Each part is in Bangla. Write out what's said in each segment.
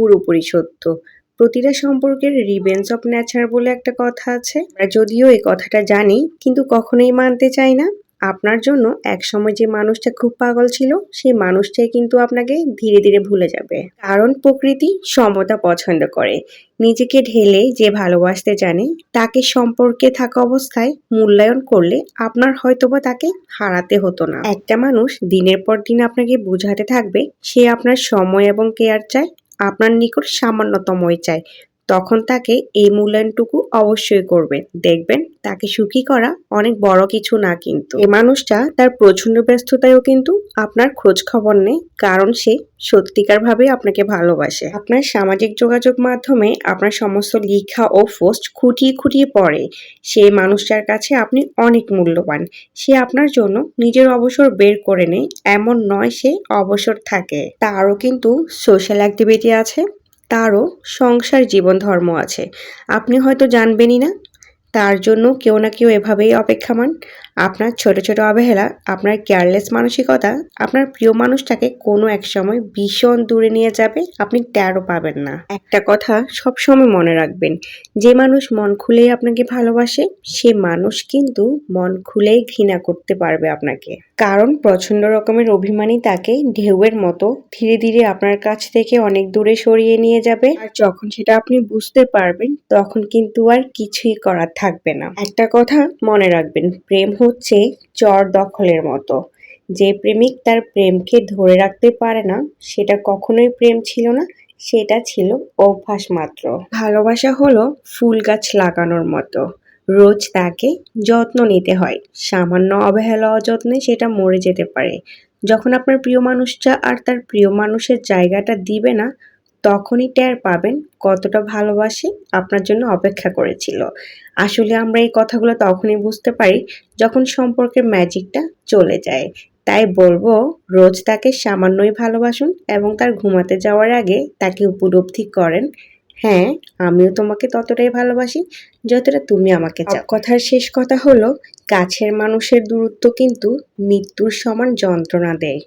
পুরোপুরি সত্য প্রতিটা সম্পর্কের রিভেন্স অফ নেচার বলে একটা কথা আছে। আমরা যদিও এই কথাটা জানি, কিন্তু কখনোই মানতে চাই না। আপনার জন্য একসময় যে মানুষটা খুব পাগল ছিল, সেই মানুষটাই কিন্তু আপনাকে ধীরে ধীরে ভুলে যাবে। কারণ প্রকৃতি সমতা পছন্দ করে। নিজেকে ঢেলে যে ভালোবাসতে জানে, তাকে সম্পর্কে থাকা অবস্থায় মূল্যায়ন করলে আপনার হয়তোবা তাকে হারাতে হতো না। একটা মানুষ দিনের পর দিন আপনাকে বোঝাতে থাকবে, সে আপনার সময় এবং কেয়ার চায় আপনার নিকট সামান্যতমই চায় তখন তাকে এই মূল্যায়নটুকু অবশ্যই করবেন। দেখবেন তাকে সুখী করা অনেক বড় কিছু না কিন্তু। এ মানুষটা তার প্রচণ্ড ব্যস্ততায়ও কিন্তু আপনার খোঁজ খবর নেই কারণ সে সত্যিকার ভাবে আপনাকে ভালোবাসে। আপনার সামাজিক যোগাযোগ মাধ্যমে আপনার সমস্ত লেখা ও পোস্ট খুঁটিয়ে খুঁটিয়ে পড়ে। সেই মানুষটার কাছে আপনি অনেক মূল্যবান। সে আপনার জন্য নিজের অবসর বের করে নেয়, এমন নয় সে অবসর থাকে। তারও কিন্তু সোশ্যাল অ্যাক্টিভিটি আছে, তারও সংসার জীবন ধর্ম আছে। আপনি হয়তো জানবেনই না তার জন্য কেউ না কেউ এভাবেই অপেক্ষামান। আপনার ছোট ছোট অবহেলা, আপনার কেয়ারলেস মানসিকতা, আপনার প্রিয় মানুষটাকে কোনো এক সময় ভীষণ দূরে নিয়ে যাবে, আপনি ট্যারও পাবেন না। একটা কথা সবসময় মনে রাখবেন, যে মানুষ মন খুলেই আপনাকে ভালোবাসে, সে মানুষ কিন্তু মন খুলেই ঘৃণা করতে পারবে আপনাকে। কারণ প্রচণ্ড রকমের অভিমানী তাকে ঢেউয়ের মতো ধীরে ধীরে আপনার কাছ থেকে অনেক দূরে সরিয়ে নিয়ে যাবে। আর যখন সেটা আপনি বুঝতে পারবেন, তখন কিন্তু আর কিছুই করার থাকবে না। একটা কথা মনে রাখবেন, প্রেম হচ্ছে চর দখলের মতো। যে প্রেমিক তার প্রেমকে ধরে রাখতে পারে না, সেটা কখনোই প্রেম ছিল না, সেটা ছিল অভ্যাস মাত্র। ভালোবাসা হলো ফুল গাছ লাগানোর মতো। রোজ তাকে যত্ন নিতে হয়। সামান্য অবহেলা, অযত্নে সেটা মরে যেতে পারে। যখন আপনার প্রিয় মানুষটা আর তার প্রিয় মানুষের জায়গাটা দিবে না তখনই টের পাবেন কতটা ভালোবাসে আপনার জন্য অপেক্ষা করেছিল। আসলে আমরা এই কথাগুলো তখনই বুঝতে পারি যখন সম্পর্কের ম্যাজিকটা চলে যায়। তাই বলব, রোজ তাকে সামান্যই ভালোবাসুন এবং তার ঘুমাতে যাওয়ার আগে তাকে উপলব্ধি করেন হ্যাঁ আমিও তোমাকে ততটাই ভালোবাসি যতটা তুমি আমাকে চাও। কথার শেষ কথা হলো, কাছের মানুষের দূরত্ব কিন্তু মৃত্যুর সমান যন্ত্রণা দেয়।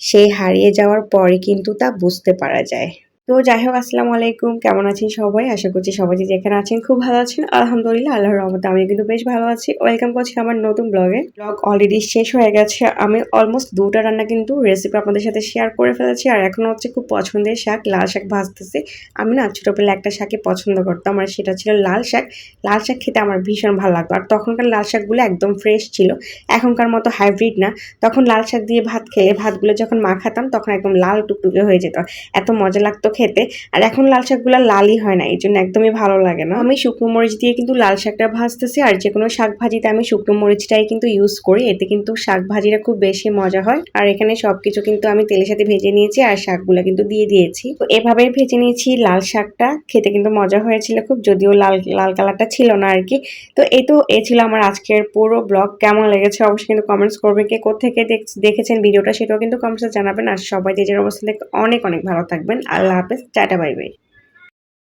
সে হারিয়ে যাওয়ার পরে কিন্তু তা বুঝতে পারা যায়। তো যাই হোক আসসালামু আলাইকুম। কেমন আছেন সবাই? আশা করছি সবাই যে যেখানে আছেন খুব ভালো আছেন। আলহামদুলিল্লাহ, আল্লাহর রহমতে আমি কিন্তু বেশ ভালো আছি। ওয়েলকাম করছি আমার নতুন ব্লগে ব্লগ অলরেডি শেষ হয়ে গেছে। আমি অলমোস্ট দুটা রান্না কিন্তু রেসিপি আপনাদের সাথে শেয়ার করে ফেলেছি। আর এখন হচ্ছে খুব পছন্দের শাক, লাল শাক ভাজতেছে। আমি না ছোটোবেলা একটা শাকে পছন্দ করতাম, আর সেটা ছিল লাল শাক। লাল শাক খেতে আমার ভীষণ ভালো লাগতো। আর তখনকার লাল শাকগুলো একদম ফ্রেশ ছিল। এখনকার মতো হাইব্রিড না। তখন লাল শাক দিয়ে ভাত খেয়ে, ভাতগুলো যখন মাখাতাম, তখন একদম লাল টুকটুকে হয়ে যেত। এত মজা লাগতো খেতে। আর এখন লাল শাকগুলো লালই হয় না এই জন্য একদমই ভালো লাগে না। আমি শুকনো মরিচ দিয়ে কিন্তু লাল শাকটা ভাজতেছি, আর যে কোনো শাক ভাজিতে আমি শুকনো মরিচটাই কিন্তু ইউজ করি, এতে কিন্তু শাক ভাজিটা খুব বেশি মজা হয়। আর এখানে সবকিছু কিন্তু আমি তেলের সাথে ভেজে নিয়েছি, আর শাকগুলো কিন্তু দিয়ে দিয়েছি। তো এভাবে ভেজে নিয়েছি লাল শাকটা, খেতে কিন্তু মজা হয়েছিল খুব, যদিও লাল লাল কালারটা ছিল না আর কি। তো এই তো, এ ছিল আমার আজকের পুরো ব্লগ, কেমন লেগেছে অবশ্যই কিন্তু কমেন্টস করবেন, কে কোথেকে দেখেছেন ভিডিওটা সেটাও কিন্তু কমেন্টসে জানাবেন। আর সবাই যে যার অবস্থা দেখে অনেক অনেক ভালো থাকবেন। আল্লাহ हाफिज़ टाटा बाई बाई